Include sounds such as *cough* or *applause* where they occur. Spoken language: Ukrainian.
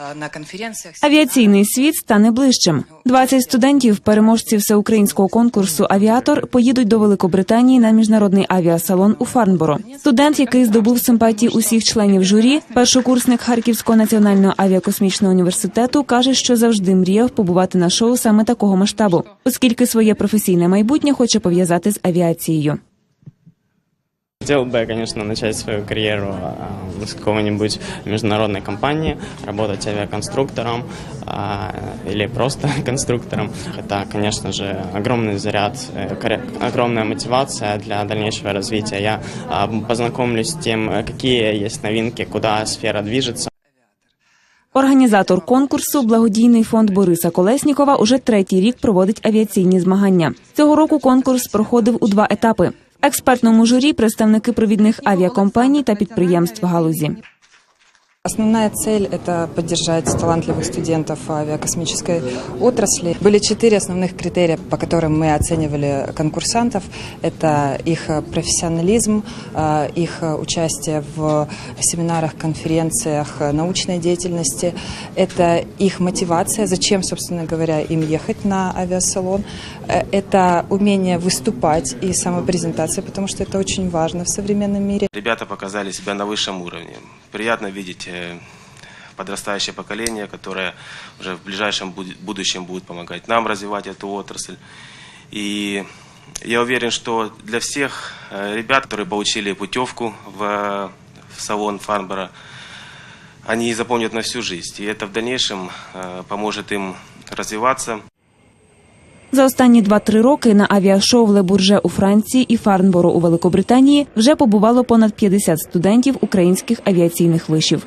э, на конференциях. Авіаційний світ стане ближчим. 20 студентів, переможців всеукраїнського конкурсу Авіатор, поїдуть до Великобританії на міжнародний авіасалон у Фарнборо. Студент, який здобув симпатії усіх членів журі, першокурсник Харківського національного авіакосмічного університету, каже, що завжди мріяв побувати на шоу саме такого масштабу, оскільки своє професійне майбутнє хоче пов'язати з авіацією Хотел бы, конечно, начать свою карьеру а, с какой-нибудь международной компании, работать авиаконструктором а, или просто *laughs* конструктором. Это, конечно же, огромный заряд, э, коре- огромная мотивация для дальнейшего развития. Я а, познакомлюсь с тем, э, какие есть новинки, куда сфера движется. Організатор конкурсу, благодійний фонд Бориса Колеснікова, уже третій рік проводить авіаційні змагання. Цього року конкурс проходив у два етапи. Експертному журі представники провідних авіакомпаній та підприємств галузі. Основная цель – это поддержать талантливых студентов авиакосмической отрасли. Были четыре основных критерия, по которым мы оценивали конкурсантов. Это их профессионализм, э, их участие в семинарах, конференциях, научной деятельности. Это их мотивация, зачем, собственно говоря, им ехать на авиасалон. Э, Это умение выступать и самопрезентация, потому что это очень важно в современном мире. Ребята показали себя на высшем уровне. Приятно видеть э, подрастающее поколение, которое уже в ближайшем буд- будущем будет помогать нам развивать эту отрасль. И я уверен, что для всех э, ребят, которые получили путевку в, в салон Фарнбора, они запомнят на всю жизнь. И это в дальнейшем э, поможет им развиваться. За останні 2-3 роки на авіашоу в Лебурже у Франції і Фарнборо у Великобританії вже побувало понад 50 студентів українських авіаційних вишів.